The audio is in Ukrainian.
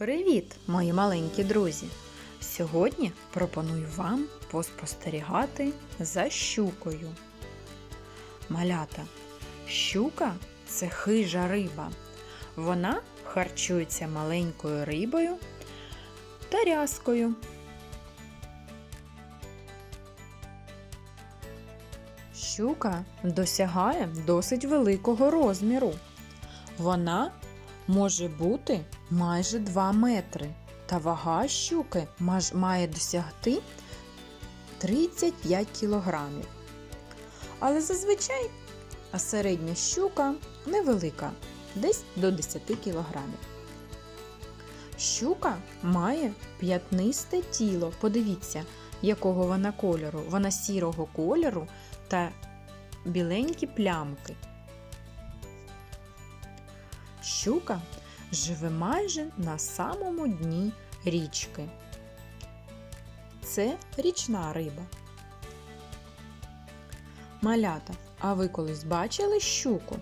Привіт, мої маленькі друзі! Сьогодні пропоную вам поспостерігати за щукою. Малята. Щука це хижа риба. Вона харчується маленькою рибою та рязкою. Щука досягає досить великого розміру. Вона може бути майже 2 метри, та вага щуки має досягти 35 кілограмів. Але зазвичай середня щука невелика, десь до 10 кілограмів. Щука має п'ятнисте тіло. Подивіться, якого вона кольору. Вона сірого кольору та біленькі плямки. Щука живе майже на самому дні річки. Це річна риба. Малята, а ви колись бачили щуку?